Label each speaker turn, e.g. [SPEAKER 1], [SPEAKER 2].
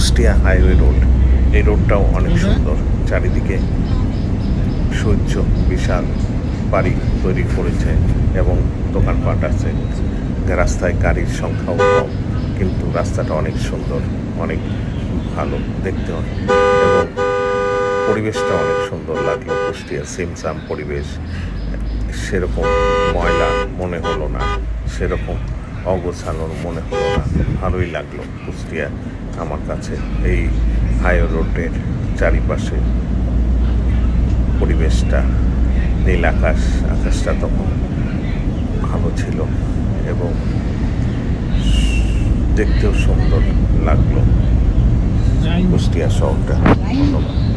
[SPEAKER 1] Kushtia highway road. এই রোডটাও অনেক সুন্দর। চারিদিকে সূর্য বিশাল বাড়ি তৈরি করেছে এবং দোকানপাট আছে। রাস্তায় গাড়ির সংখ্যাও কম কিন্তু রাস্তাটা অনেক সুন্দর অনেক ভালো দেখতে। হয় এবং পরিবেশটা অনেক সুন্দর লাগল কুষ্টিয়া সিমসাম পরিবেশ। সেরকম ময়লা মনে হলো না সেরকম অগোছানোর মনে হলো না। ভালোই লাগল কুষ্টিয়া আমার কাছে এই হাইওয়ে রোডের চারিপাশে। পরিবেশটা, নীল আকাশ, আকাশটা তখন ভালো ছিল এবং দেখতেও সুন্দর লাগল। কুষ্টিয়া শহরটা। ধন্যবাদ।